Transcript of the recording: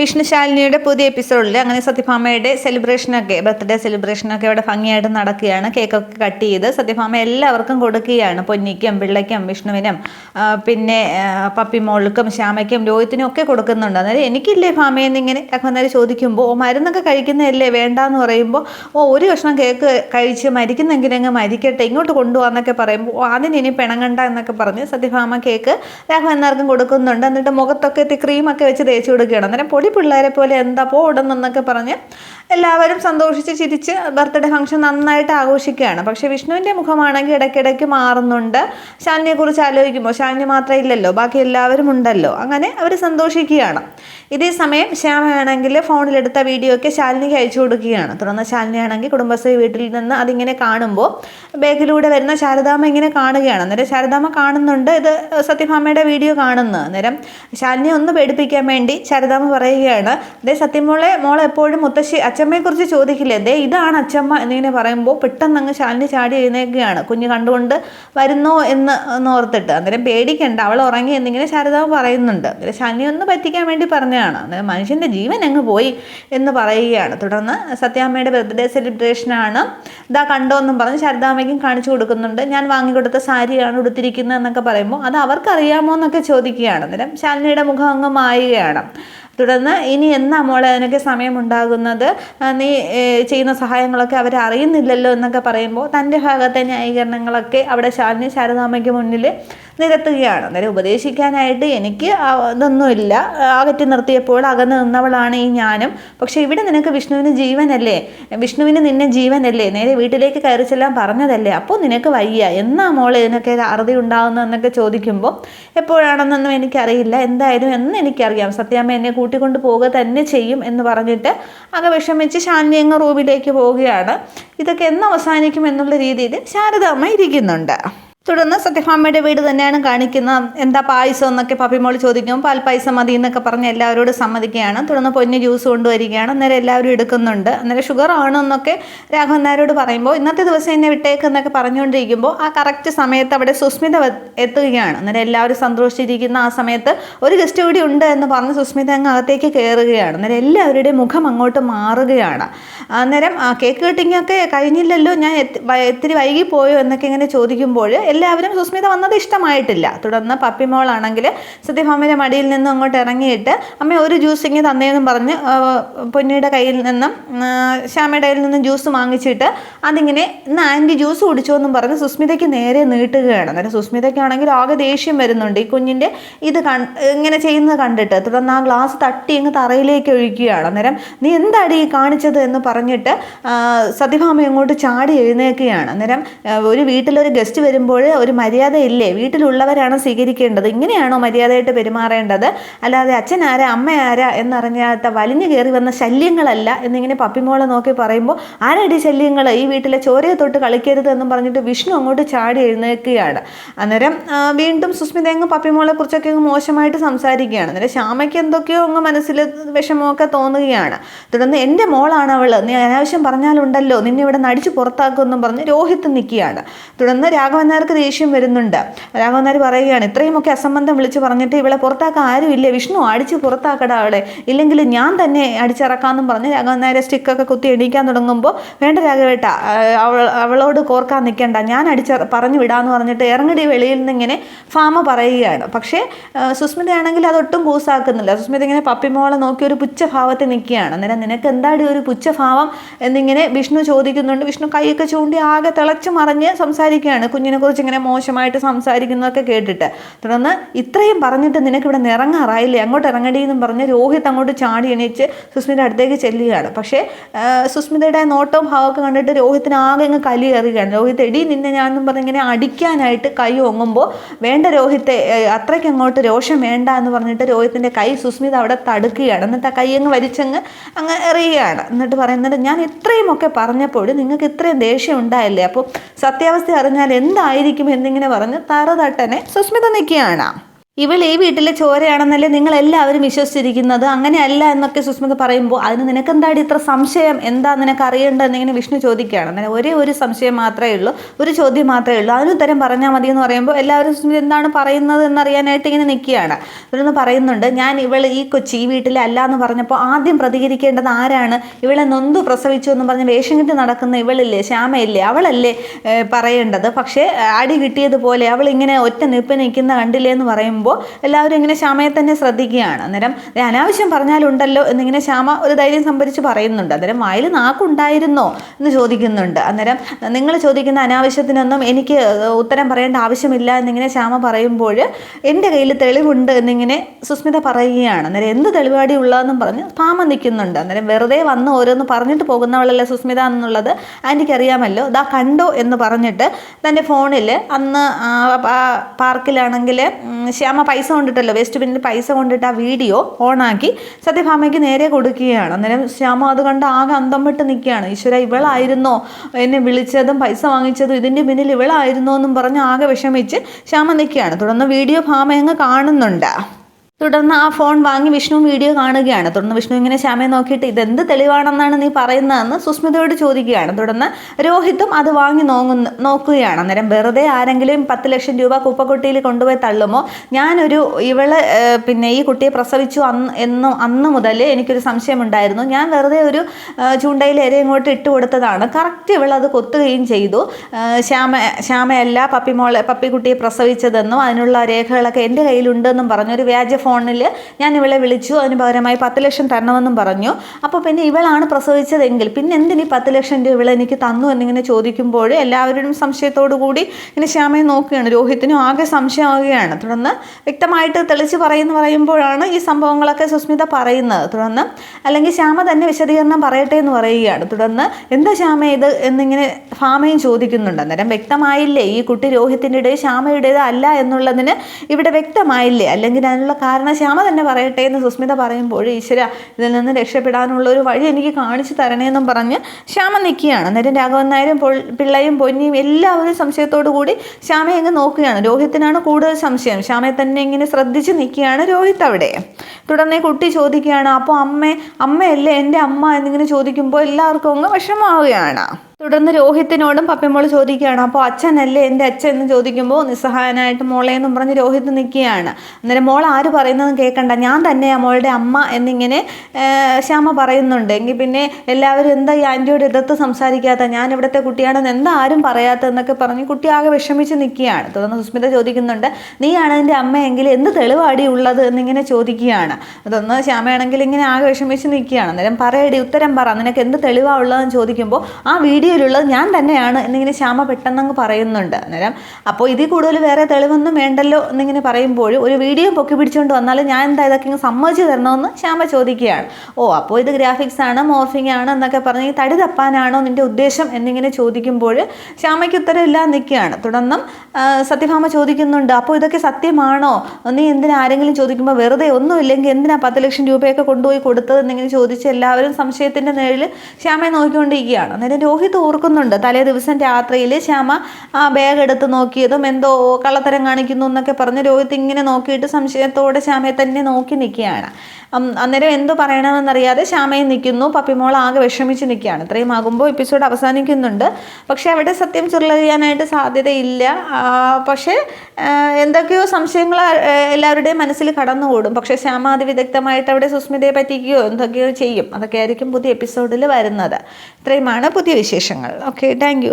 വിഷ്ണുശാലിനിയുടെ പുതിയ എപ്പിസോഡിൽ അങ്ങനെ സത്യഭാമയുടെ സെലിബ്രേഷനൊക്കെ ബർത്ത്ഡേ സെലിബ്രേഷനൊക്കെ അവിടെ ഭംഗിയായിട്ട് നടക്കുകയാണ്. കേക്കൊക്കെ കട്ട് ചെയ്ത് സത്യഭാമ എല്ലാവർക്കും കൊടുക്കുകയാണ്. പൊന്നിക്കും പിള്ളയ്ക്കും വിഷ്ണുവിനും പിന്നെ പപ്പി മോൾക്കും ശ്യാമയ്ക്കും രോഹിത്തിനും ഒക്കെ കൊടുക്കുന്നുണ്ട്. അതായത് എനിക്കില്ലേ ഭാമയെന്ന് ഇങ്ങനെ അന്നേരം ചോദിക്കുമ്പോൾ ഓ മരുന്നൊക്കെ കഴിക്കുന്നതല്ലേ? വേണ്ടാന്ന് പറയുമ്പോൾ ഓ ഒരു കഷ്ണം കേക്ക് കഴിച്ച് മരിക്കുന്നെങ്കിൽ അങ്ങ് മരിക്കട്ടെ ഇങ്ങോട്ട് കൊണ്ടുപോകാന്നൊക്കെ പറയുമ്പോൾ ഓ അതിന് ഇനി പിണങ്ങണ്ട എന്നൊക്കെ പറഞ്ഞ് സത്യഭാമ കേക്ക് രാഘവൻ എന്നാർക്കും കൊടുക്കുന്നുണ്ട്. എന്നിട്ട് മുഖത്തൊക്കെ എത്തി ക്രീമൊക്കെ വെച്ച് തേച്ച് കൊടുക്കുകയാണ്. അന്നേരം പൊടി പിള്ളേരെ പോലെ എന്താ പോടുന്നെന്നൊക്കെ പറഞ്ഞ് എല്ലാവരും സന്തോഷിച്ച് ചിരിച്ച് ബർത്ത്ഡേ ഫംഗ്ഷൻ നന്നായിട്ട് ആഘോഷിക്കുകയാണ്. പക്ഷെ വിഷ്ണുവിന്റെ മുഖമാണെങ്കിൽ ഇടയ്ക്കിടയ്ക്ക് മാറുന്നുണ്ട്. ശാലിനെക്കുറിച്ച് ആലോചിക്കുമ്പോൾ ശാലിനി മാത്രമേ ഇല്ലല്ലോ ബാക്കി എല്ലാവരും ഉണ്ടല്ലോ. അങ്ങനെ അവർ സന്തോഷിക്കുകയാണ്. ഇതേ സമയം ശ്യാമയാണെങ്കിൽ ഫോണിലെടുത്ത വീഡിയോ ഒക്കെ ശാലിനിക്ക് അയച്ചു കൊടുക്കുകയാണ്. തുടർന്ന് ശാലിനിയാണെങ്കിൽ കുടുംബശ്രീ വീട്ടിൽ നിന്ന് അതിങ്ങനെ കാണുമ്പോൾ ബാഗിലൂടെ വരുന്ന ശാരദാമ്മ ഇങ്ങനെ കാണുകയാണ്. അന്നേരം ശാരദാമ്മ കാണുന്നുണ്ട്. ഇത് സത്യഭാമയുടെ വീഡിയോ കാണുന്നു. അന്നേരം ശാലിനിയെ ഒന്ന് പേടിപ്പിക്കാൻ വേണ്ടി ശാരദാമ്മ പറയുകയാണ്. അതേ സത്യമോളെ മോളെ എപ്പോഴും മുത്തശ്ശി അച്ചമ്മയെക്കുറിച്ച് ചോദിക്കില്ലേ? ദേ ഇതാണ് അച്ചമ്മ എന്നിങ്ങനെ പറയുമ്പോൾ പെട്ടെന്ന് അങ്ങ് ശാലിനി ചാടി എഴുന്നേക്കുകയാണ് കുഞ്ഞ് കണ്ടുകൊണ്ട് വരുന്നോ എന്ന് ഓർത്തിട്ട്. അന്നേരം പേടിക്കണ്ട അവൾ ഉറങ്ങി എന്നിങ്ങനെ ശാരദാമ്മ പറയുന്നുണ്ട്. അന്നേരം ശാലിനി ഒന്ന് പറ്റിക്കാൻ വേണ്ടി പറഞ്ഞതാണ് അന്നേരം മനുഷ്യന്റെ ജീവൻ അങ്ങ് പോയി എന്ന് പറയുകയാണ്. തുടർന്ന് സത്യാമ്മയുടെ ബർത്ത്ഡേ സെലിബ്രേഷനാണ് ഇതാ കണ്ടോ എന്നും പറഞ്ഞ് ശാരദാമ്മയ്ക്കും കാണിച്ചു കൊടുക്കുന്നുണ്ട്. ഞാൻ വാങ്ങിക്കൊടുത്ത സാരിയാണ് ഉടുത്തിരിക്കുന്നത് എന്നൊക്കെ പറയുമ്പോൾ അത് അവർക്കറിയാമോ എന്നൊക്കെ ചോദിക്കുകയാണ്. അന്നേരം ശാലിനിയുടെ മുഖം അങ്ങ് മായുകയാണ്. തുടർന്ന് ഇനി എന്നാ മോളെ അതിനൊക്കെ സമയമുണ്ടാകുന്നത്? നീ ചെയ്യുന്ന സഹായങ്ങളൊക്കെ അവർ അറിയുന്നില്ലല്ലോ എന്നൊക്കെ പറയുമ്പോൾ തന്റെ ഭാഗത്തെ ന്യായീകരണങ്ങളൊക്കെ അവിടെ ശാലിനി ശാരദാമ്മയ്ക്ക് മുന്നിൽ നിരത്തുകയാണ്. അന്നേരം ഉപദേശിക്കാനായിട്ട് എനിക്ക് ഇതൊന്നുമില്ല. അകറ്റി നിർത്തിയപ്പോൾ അകന്ന് നിന്നവളാണ് ഈ ഞാനും. പക്ഷേ ഇവിടെ നിനക്ക് വിഷ്ണുവിന് ജീവനല്ലേ? വിഷ്ണുവിന് നിന്നെ ജീവനല്ലേ? നേരെ വീട്ടിലേക്ക് കയറി ചെല്ലാൻ പറഞ്ഞതല്ലേ? അപ്പോൾ നിനക്ക് വയ്യ. എന്നാ മോളെ ഇതിനൊക്കെ അറുതി ഉണ്ടാകുന്നതെന്നൊക്കെ ചോദിക്കുമ്പോൾ എപ്പോഴാണെന്നൊന്നും എനിക്കറിയില്ല. എന്തായാലും എന്ന് എനിക്കറിയാം സത്യാമ്മ എന്നെ കൂട്ടിക്കൊണ്ട് പോവുക തന്നെ ചെയ്യും എന്ന് പറഞ്ഞിട്ട് അക വിഷമിച്ച് ശാന്തി അങ്ങ് റൂമിലേക്ക് പോവുകയാണ്. ഇതൊക്കെ എന്ന് അവസാനിക്കും എന്നുള്ള രീതിയിൽ ശാരദാമ്മ ഇരിക്കുന്നുണ്ട്. തുടർന്ന് സത്യഭാമയുടെ വീട് തന്നെയാണ് കാണിക്കുന്നത്. എന്താ പായസം എന്നൊക്കെ പപ്പിമോൾ ചോദിക്കും. പാൽ പായസം മതി എന്നൊക്കെ പറഞ്ഞ് എല്ലാവരോടും സമ്മതിക്കുകയാണ്. തുടർന്ന് പൊന്ന് ജ്യൂസ് കൊണ്ടുവരികയാണ്. അന്നേരം എല്ലാവരും എടുക്കുന്നുണ്ട്. അന്നേരം ഷുഗർ ആണെന്നൊക്കെ രാഘവൻ നായരോട് പറയുമ്പോൾ ഇന്നത്തെ ദിവസം എന്നെ വിട്ടേക്ക് എന്നൊക്കെ പറഞ്ഞുകൊണ്ടിരിക്കുമ്പോൾ ആ കറക്റ്റ് സമയത്ത് അവിടെ സുസ്മിത എത്തുകയാണ്. അന്നേരം എല്ലാവരും സന്തോഷിച്ചിരിക്കുന്ന ആ സമയത്ത് ഒരു ഗസ്റ്റ് കൂടി ഉണ്ട് എന്ന് പറഞ്ഞ് സുസ്മിത അങ്ങ് അകത്തേക്ക് കയറുകയാണ്. അന്നേരം എല്ലാവരുടെയും മുഖം അങ്ങോട്ട് മാറുകയാണ്. അന്നേരം കേക്ക് കട്ടിങ്ങൊക്കെ കഴിഞ്ഞില്ലല്ലോ. ഞാൻ ഇത്തിരി വൈകി പോയോ എന്നൊക്കെ ഇങ്ങനെ ചോദിക്കുമ്പോൾ എല്ലാവരും സുസ്മിത വന്നത് ഇഷ്ടമായിട്ടില്ല. തുടർന്ന് പപ്പി പപ്പിമോളാണെങ്കിൽ സത്യഭാമയുടെ മടിയിൽ നിന്നും അങ്ങോട്ട് ഇറങ്ങിയിട്ട് അമ്മ ഒരു ജ്യൂസ് ഇങ്ങനെ തന്നേന്നും പറഞ്ഞ് പൊന്നിയുടെ കയ്യിൽ നിന്നും ശ്യാമയുടെ കയ്യിൽ നിന്നും ജ്യൂസ് വാങ്ങിച്ചിട്ട് അതിങ്ങനെ ഇന്ന് ആന്റി ജ്യൂസ് കുടിച്ചോ എന്നും പറഞ്ഞ് സുസ്മിതയ്ക്ക് നേരെ നീട്ടുകയാണ്. അന്നേരം സുസ്മിതയ്ക്കാണെങ്കിൽ ആകെ ദേഷ്യം വരുന്നുണ്ട്. ഈ കുഞ്ഞിന്റെ ഇത് ഇങ്ങനെ ചെയ്യുന്നത് കണ്ടിട്ട് തുടർന്ന് ആ ഗ്ലാസ് തട്ടി അങ്ങ് തറയിലേക്ക് ഒഴിക്കുകയാണ്. അന്നേരം നീ എന്താടി ഈ കാണിച്ചത്? എന്ന് പറഞ്ഞിട്ട് സത്യഭാമ അങ്ങോട്ട് ചാടി എഴുന്നേൽക്കുകയാണ് അന്നേരം ഒരു വീട്ടിലൊരു ഗസ്റ്റ് വരുമ്പോൾ ഒരു മര്യാദയില്ലേ? വീട്ടിലുള്ളവരാണ് സ്വീകരിക്കേണ്ടത്. ഇങ്ങനെയാണോ മര്യാദയായിട്ട് പെരുമാറേണ്ടത്? അല്ലാതെ അച്ഛൻ ആരാ അമ്മ ആരാ എന്നറിഞ്ഞാത്ത വലിഞ്ഞു കയറി വന്ന ശല്യങ്ങളല്ല എന്നിങ്ങനെ പപ്പിമോളെ നോക്കി പറയുമ്പോൾ ആരടി ശല്യങ്ങൾ ഈ വീട്ടിലെ ചോരയെ തൊട്ട് കളിക്കരുത് എന്നും പറഞ്ഞിട്ട് വിഷ്ണു അങ്ങോട്ട് ചാടി എഴുന്നേൽക്കുകയാണ് അന്നേരം വീണ്ടും സുസ്മിത അങ്ങ് പപ്പിമോളെ കുറിച്ചൊക്കെ അങ്ങ് മോശമായിട്ട് സംസാരിക്കുകയാണ്. അന്നേരം ശ്യാമയ്ക്ക് എന്തൊക്കെയോ അങ്ങ് മനസ്സിൽ വിഷമമൊക്കെ തോന്നുകയാണ്. തുടർന്ന് എന്റെ മോളാണ് അവൾ നീ അനാവശ്യം പറഞ്ഞാലുണ്ടല്ലോ. നിന്നെ ഇവിടെ നടിച്ച് പുറത്താക്കുമെന്നും പറഞ്ഞ് രോഹിത്ത് നിൽക്കുകയാണ്. തുടർന്ന് രാഘവൻ ദേഷ്യം വരുന്നുണ്ട്. രാഘവന്മാർ നായർ പറയുകയാണ് ഇത്രയുമൊക്കെ അസംബന്ധം വിളിച്ച് പറഞ്ഞിട്ട് ഇവളെ പുറത്താക്കാൻ ആരുമില്ല. വിഷ്ണു അടിച്ച് പുറത്താക്കട അവളെ. ഇല്ലെങ്കിൽ ഞാൻ തന്നെ അടിച്ചിറക്കാമെന്നും പറഞ്ഞ് രാഘവൻ നായരെ സ്റ്റിക്കൊക്കെ കുത്തി എണീക്കാൻ തുടങ്ങുമ്പോൾ വേണ്ട രാഘവേട്ട അവൾ അവളോട് കോർക്കാൻ നിൽക്കേണ്ട. ഞാൻ അടിച്ച പറഞ്ഞു വിടാന്ന് പറഞ്ഞിട്ട് ഇറങ്ങടി വെളിയിൽ നിന്ന് ഇങ്ങനെ ഫാമ പറയുകയാണ്. പക്ഷേ സുസ്മിതയാണെങ്കിൽ അതൊട്ടും കൂസാക്കുന്നില്ല. സുസ്മിത ഇങ്ങനെ പപ്പിമോളെ നോക്കി ഒരു പുച്ഛഭാവത്തിൽ നിൽക്കുകയാണ്. അന്നേരം നിനക്ക് എന്താടി ഒരു പുച്ഛഭാവം? എന്നിങ്ങനെ വിഷ്ണു ചോദിക്കുന്നുണ്ട്. വിഷ്ണു കൈയൊക്കെ ചൂണ്ടി ആകെ തിളച്ചു മറിഞ്ഞ് സംസാരിക്കുകയാണ്. കുഞ്ഞിനെ കുറിച്ച് ഇങ്ങനെ മോശമായിട്ട് സംസാരിക്കുന്നതൊക്കെ കേട്ടിട്ട്. തുടർന്ന് ഇത്രയും പറഞ്ഞിട്ട് നിനക്ക് ഇവിടെ നിറങ്ങാറായില്ലേ അങ്ങോട്ട് ഇറങ്ങടി എന്നും പറഞ്ഞ് രോഹിത് അങ്ങോട്ട് ചാടി എണീച്ച് സുസ്മിത അടുത്തേക്ക് ചെല്ലുകയാണ്. പക്ഷേ സുസ്മിതയുടെ നോട്ടവും ഭാവമൊക്കെ കണ്ടിട്ട് രോഹിത്തിന് ആകെ അങ്ങ് കലി കയറുകയാണ്. രോഹിത് എടി നിന്നെ ഞാനെന്നും പറഞ്ഞ് ഇങ്ങനെ അടിക്കാനായിട്ട് കൈ ഒങ്ങുമ്പോൾ വേണ്ട രോഹിത്തെ അത്രയ്ക്ക് അങ്ങോട്ട് രോഷം വേണ്ട എന്ന് പറഞ്ഞിട്ട് രോഹിത്തിന്റെ കൈ സുസ്മിത അവിടെ തടുക്കുകയാണ്. എന്നിട്ട് ആ കൈ അങ്ങ് വലിച്ചങ്ങ് അങ്ങ് എറിയുകയാണ്. എന്നിട്ട് പറയുന്നത് ഞാൻ ഇത്രയും ഒക്കെ പറഞ്ഞപ്പോൾ നിങ്ങൾക്ക് ഇത്രയും ദേഷ്യം ഉണ്ടായില്ലേ? അപ്പോൾ സത്യാവസ്ഥ അറിഞ്ഞാൽ എന്തായിരിക്കും എന്നിങ്ങനെ പറഞ്ഞ് തറതട്ടനെ സുസ്മിത നിൽക്കുകയാണ് ഇവൾ ഈ വീട്ടിലെ ചോരയാണെന്നല്ലേ നിങ്ങൾ എല്ലാവരും വിശ്വസിച്ചിരിക്കുന്നത്? അങ്ങനെയല്ല എന്നൊക്കെ സുസ്മിത പറയുമ്പോൾ അതിന് നിനക്കെന്താടി ഇത്ര സംശയം? എന്താ നിനക്ക് അറിയേണ്ടതെന്ന് ഇങ്ങനെ വിഷ്ണു ചോദിക്കുകയാണ്. അന്നേരം ഒരേ ഒരു സംശയം മാത്രമേ ഉള്ളൂ ഒരു ചോദ്യം മാത്രമേ ഉള്ളൂ. അതിന് ഉത്തരം പറഞ്ഞാൽ മതി എന്ന് പറയുമ്പോൾ എല്ലാവരും സുസ്മിത എന്താണ് പറയുന്നത് എന്നറിയാനായിട്ട് ഇങ്ങനെ നിൽക്കുകയാണ്. ഇവരൊന്ന് പറയുന്നുണ്ട് ഞാൻ ഇവൾ ഈ കൊച്ചി ഈ വീട്ടിലെ അല്ല എന്ന് പറഞ്ഞപ്പോൾ ആദ്യം പ്രതികരിക്കേണ്ടത് ആരാണ്? ഇവളെ നൊന്തു പ്രസവിച്ചു എന്ന് പറഞ്ഞ് വേഷം കിട്ടി നടക്കുന്ന ഇവളില്ലേ ശ്യാമയില്ലേ? അവളല്ലേ പറയേണ്ടത്. പക്ഷേ അടി കിട്ടിയതുപോലെ അവൾ ഇങ്ങനെ ഒറ്റ നിൽപ്പ് നിൽക്കുന്ന കണ്ടില്ലേ എന്ന് പറയുമ്പോൾ എല്ലാവരും ഇങ്ങനെ ശ്യാമയെ തന്നെ ശ്രദ്ധിക്കുകയാണ്. അന്നേരം "ദേ, അനാവശ്യം പറഞ്ഞാലുണ്ടല്ലോ എന്നിങ്ങനെ ശ്യാമ ഒരു ധൈര്യം സംഭരിച്ച് പറയുന്നുണ്ട്. അന്നേരം വായിൽ നാക്കുണ്ടായിരുന്നോ എന്ന് ചോദിക്കുന്നുണ്ട്. അന്നേരം നിങ്ങൾ ചോദിക്കുന്ന അനാവശ്യത്തിനൊന്നും എനിക്ക് ഉത്തരം പറയേണ്ട ആവശ്യമില്ല എന്നിങ്ങനെ ശ്യാമ പറയുമ്പോൾ എന്റെ കയ്യിൽ തെളിവുണ്ട് എന്നിങ്ങനെ സുസ്മിത പറയുകയാണ്. അന്നേരം എന്ത് തെളിവാടി ഉള്ളതെന്നും പറഞ്ഞ് പാമ നിൽക്കുന്നുണ്ട്. അന്നേരം വെറുതെ വന്ന് ഓരോന്ന് പറഞ്ഞിട്ട് പോകുന്നവളല്ലേ സുസ്മിത എന്നുള്ളത് ആന്റിക്ക് അറിയാമല്ലോ ദാ കണ്ടോ എന്ന് പറഞ്ഞിട്ട് തന്റെ ഫോണിൽ അന്ന് പാർക്കിലാണെങ്കിൽ ഉം, ശ്യാമ പൈസ കൊണ്ടിട്ടല്ലോ. വേസ്റ്റ് ബിന്നിൽ പൈസ കൊണ്ടിട്ട് ആ വീഡിയോ ഓണാക്കി സത്യഭാമയ്ക്ക് നേരെ കൊടുക്കുകയാണ്. അന്നേരം ശ്യാമ അത് കണ്ട് ആകെ അന്തം വിട്ട് നിൽക്കുകയാണ്. ഈശ്വര ഇവളായിരുന്നോ? എന്നെ വിളിച്ചതും പൈസ വാങ്ങിച്ചതും ഇതിന്റെ പിന്നിൽ ഇവളായിരുന്നോ എന്നും പറഞ്ഞ് ആകെ വിഷമിച്ച് ശ്യാമ നിൽക്കുകയാണ്. തുടർന്ന് വീഡിയോ ഭാമ അങ്ങ് കാണുന്നുണ്ട്. തുടർന്ന് ആ ഫോൺ വാങ്ങി വിഷ്ണു വീഡിയോ കാണുകയാണ്. തുടർന്ന് വിഷ്ണു ഇങ്ങനെ ശ്യാമയെ നോക്കിയിട്ട് ഇതെന്ത് തെളിവാണെന്നാണ് നീ പറയുന്നതെന്ന് സുസ്മിതയോട് ചോദിക്കുകയാണ്. തുടർന്ന് രോഹിത്തും അത് വാങ്ങി നോങ്ങുന്ന നോക്കുകയാണ്. അന്നേരം വെറുതെ ആരെങ്കിലും പത്ത് ലക്ഷം രൂപ കുപ്പക്കുട്ടിയിൽ കൊണ്ടുപോയി തള്ളുമോ? ഞാനൊരു ഇവൾ പിന്നെ ഈ കുട്ടിയെ പ്രസവിച്ചു അന്ന് എന്നും അന്ന് മുതൽ എനിക്കൊരു സംശയമുണ്ടായിരുന്നു. ഞാൻ വെറുതെ ഒരു ചൂണ്ടയിൽ ഇര ഇങ്ങോട്ട് ഇട്ട് കൊടുത്തതാണ്. കറക്റ്റ് ഇവളത് കൊത്തുകയും ചെയ്തു. ശ്യാമ ശ്യാമയല്ല പപ്പിമോളെ പപ്പിക്കുട്ടിയെ പ്രസവിച്ചതെന്നും അതിനുള്ള രേഖകളൊക്കെ എന്റെ കയ്യിലുണ്ടെന്നും പറഞ്ഞൊരു വ്യാജ ഫോണിൽ ഞാൻ ഇവളെ വിളിച്ചു അതിന് പകരമായി പത്ത് ലക്ഷം തരണമെന്നും പറഞ്ഞു. അപ്പോൾ പിന്നെ ഇവളാണ് പ്രസവിച്ചതെങ്കിൽ പിന്നെ എന്തിനീ പത്ത് ലക്ഷം രൂപ ഇവളെ എനിക്ക് തന്നു എന്നിങ്ങനെ ചോദിക്കുമ്പോൾ എല്ലാവരും സംശയത്തോടു കൂടി ഇങ്ങനെ ശ്യാമയെ നോക്കുകയാണ്. രോഹിത്തിനും ആകെ സംശയമാവുകയാണ്. തുടർന്ന് വ്യക്തമായിട്ട് തെളിച്ച് പറയുന്നു പറയുമ്പോഴാണ് ഈ സംഭവങ്ങളൊക്കെ സുസ്മിത പറയുന്നത്. തുടർന്ന് അല്ലെങ്കിൽ ശ്യാമ തന്നെ വിശദീകരണം പറയട്ടെ എന്ന് പറയുകയാണ്. തുടർന്ന് എന്താ ശ്യാമ ഇത് എന്നിങ്ങനെ ഫാമയും ചോദിക്കുന്നുണ്ട്. അന്നേരം വ്യക്തമായില്ലേ ഈ കുട്ടി രോഹിത്തിന്റെയോ ശ്യാമയുടേതോ അല്ല എന്നുള്ളതിന് ഇവിടെ വ്യക്തമായില്ലേ? അല്ലെങ്കിൽ അതിനുള്ള കാരണം ശ്യാമ തന്നെ പറയട്ടെ എന്ന് സുസ്മിത പറയുമ്പോൾ ഈശ്വര ഇതിൽ നിന്ന് രക്ഷപ്പെടാനുള്ള ഒരു വഴി എനിക്ക് കാണിച്ചു തരണേന്നും പറഞ്ഞ് ശ്യാമ നിൽക്കുകയാണ്. അന്നേരം രാഘവൻ നായരും പിള്ളയും പൊന്നിയും എല്ലാവരും സംശയത്തോടു കൂടി ശ്യാമയെ അങ്ങ് നോക്കുകയാണ്. രോഹിത്തിനാണ് കൂടുതൽ സംശയം. ശ്യാമയെ തന്നെ ഇങ്ങനെ ശ്രദ്ധിച്ച് നിൽക്കുകയാണ് രോഹിത് അവിടെ. തുടർന്ന് കുട്ടി ചോദിക്കുകയാണ് അപ്പോൾ അമ്മ അമ്മയല്ലേ എന്റെ അമ്മ? എന്നിങ്ങനെ ചോദിക്കുമ്പോൾ എല്ലാവർക്കും അങ്ങ് വിഷമാവുകയാണ് തുടർന്ന് രോഹിത്തിനോടും പപ്പിമോൾ ചോദിക്കുകയാണ് അപ്പോൾ അച്ഛനല്ലേ എന്റെ അച്ഛൻ? എന്ന് ചോദിക്കുമ്പോൾ നിസ്സഹായനായിട്ട് മോളെ എന്നും പറഞ്ഞ് രോഹിത് നിൽക്കുകയാണ്. അന്നേരം മോൾ ആര് പറയുന്നതെന്ന് കേൾക്കണ്ട ഞാൻ തന്നെയാണ് മോളുടെ അമ്മ എന്നിങ്ങനെ ശ്യാമ പറയുന്നുണ്ട്. എങ്കിൽ പിന്നെ എല്ലാവരും എന്താ ഈ ആന്റിയോട് എതിർത്ത് സംസാരിക്കാത്ത ഞാൻ ഇവിടുത്തെ കുട്ടിയാണെന്ന് എന്താ ആരും പറയാത്തതെന്നൊക്കെ പറഞ്ഞ് കുട്ടി ആകെ വിഷമിച്ച് നിൽക്കുകയാണ്. തുടർന്ന് സുസ്മിത ചോദിക്കുന്നുണ്ട് നീയാണ് എന്റെ അമ്മയെങ്കിൽ എന്ത് തെളിവാടി ഉള്ളത്? എന്നിങ്ങനെ ചോദിക്കുകയാണ്. അതൊന്ന് ശ്യാമയാണെങ്കിൽ ഇങ്ങനെ ആകെ വിഷമിച്ച് നിൽക്കുകയാണ്. അന്നേരം പറയടി ഉത്തരം പറ നിനക്ക് എന്ത് തെളിവാ ഉള്ളതെന്ന് ചോദിക്കുമ്പോൾ ആ വീഡിയോയിലുള്ളത് ഞാൻ തന്നെയാണ് എന്നിങ്ങനെ ശ്യാമ പെട്ടെന്നങ്ങ് പറയുന്നുണ്ട് അന്നേരം അപ്പോൾ ഇതിൽ കൂടുതൽ വേറെ തെളിവൊന്നും വേണ്ടല്ലോ എന്നിങ്ങനെ പറയുമ്പോൾ ഒരു വീഡിയോ പൊക്കി പിടിച്ചുകൊണ്ട് വന്നാൽ ഞാൻ എന്താ ഇതൊക്കെ ഇങ്ങ് സമ്മതിച്ച് തരണമെന്ന് ശ്യാമ ചോദിക്കുകയാണ്. ഓ അപ്പോൾ ഇത് ഗ്രാഫിക്സ് ആണ് മോർഫിംഗ് ആണ് എന്നൊക്കെ പറഞ്ഞ് തടി തപ്പാനാണോ നിന്റെ ഉദ്ദേശം എന്നിങ്ങനെ ചോദിക്കുമ്പോൾ ശ്യാമയ്ക്ക് ഉത്തരവില്ലാതെ നിൽക്കുകയാണ്. തുടർന്നും സത്യഭാമ ചോദിക്കുന്നുണ്ട് അപ്പോൾ ഇതൊക്കെ സത്യമാണോ? നീ എന്തിനാ ആരെങ്കിലും ചോദിക്കുമ്പോൾ വെറുതെ ഒന്നുമില്ലെങ്കിൽ എന്തിനാ പത്ത് ലക്ഷം രൂപയൊക്കെ കൊണ്ടുപോയി കൊടുത്തത്? എന്നിങ്ങനെ ചോദിച്ച് എല്ലാവരും സംശയത്തിന്റെ നേരിൽ ശ്യാമയെ നോക്കിക്കൊണ്ടിരിക്കുകയാണ്. അന്നേരം രോഹിത് ഓർക്കുന്നുണ്ട്. തലേ ദിവസം രാത്രിയിൽ ശ്യാമ ആ ബാഗ് എടുത്ത് നോക്കിയതും എന്തോ കള്ളത്തരം കാണിക്കുന്നു എന്നൊക്കെ പറഞ്ഞ് രോഹിത് ഇങ്ങനെ നോക്കിയിട്ട് സംശയത്തോടെ ശ്യാമയെ തന്നെ നോക്കി നിൽക്കുകയാണ്. അന്നേരം എന്തോ പറയണമെന്നറിയാതെ ശ്യാമയെ നിൽക്കുന്നു. പപ്പിമോൾ ആകെ വിഷമിച്ച് നിൽക്കുകയാണ്. ഇത്രയും ആകുമ്പോൾ എപ്പിസോഡ് അവസാനിക്കുന്നുണ്ട്. പക്ഷേ അവിടെ സത്യം ചുരുളറിയാനായിട്ട് സാധ്യതയില്ല. പക്ഷേ എന്തൊക്കെയോ സംശയങ്ങൾ എല്ലാവരുടെയും മനസ്സിൽ കടന്നുകൂടും. പക്ഷേ ശ്യാമ അതിവിദഗ്ധമായിട്ട് അവിടെ സുസ്മിതയെ പറ്റിക്കുകയോ എന്തൊക്കെയോ ചെയ്യും. അതൊക്കെ ആയിരിക്കും പുതിയ എപ്പിസോഡിൽ വരുന്നത്. ഇത്രയുമാണ് പുതിയ വിശേഷങ്ങൾ ഓക്കെ താങ്ക്